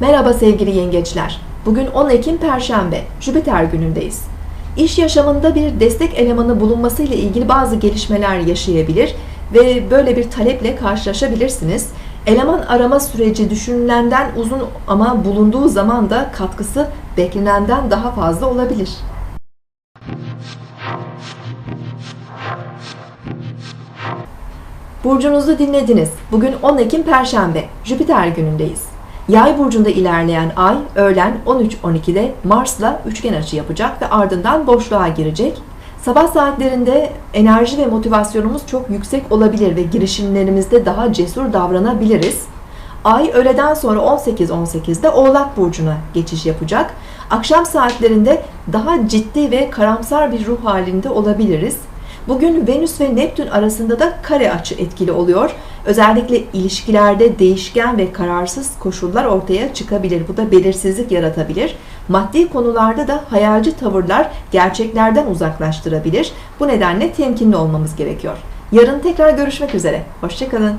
Merhaba sevgili yengeçler. Bugün 10 Ekim Perşembe, Jüpiter günündeyiz. İş yaşamında bir destek elemanı bulunması ile ilgili bazı gelişmeler yaşayabilir ve böyle bir taleple karşılaşabilirsiniz. Eleman arama süreci düşünülenden uzun ama bulunduğu zaman da katkısı beklenenden daha fazla olabilir. Burcunuzu dinlediniz. Bugün 10 Ekim Perşembe, Jüpiter günündeyiz. Yay burcunda ilerleyen ay öğlen 13.12'de Mars'la üçgen açı yapacak ve ardından boşluğa girecek. Sabah saatlerinde enerji ve motivasyonumuz çok yüksek olabilir ve girişimlerimizde daha cesur davranabiliriz. Ay öğleden sonra 18.18'de Oğlak Burcu'na geçiş yapacak. Akşam saatlerinde daha ciddi ve karamsar bir ruh halinde olabiliriz. Bugün Venüs ve Neptün arasında da kare açı etkili oluyor. Özellikle ilişkilerde değişken ve kararsız koşullar ortaya çıkabilir. Bu da belirsizlik yaratabilir. Maddi konularda da hayalci tavırlar gerçeklerden uzaklaştırabilir. Bu nedenle temkinli olmamız gerekiyor. Yarın tekrar görüşmek üzere. Hoşçakalın.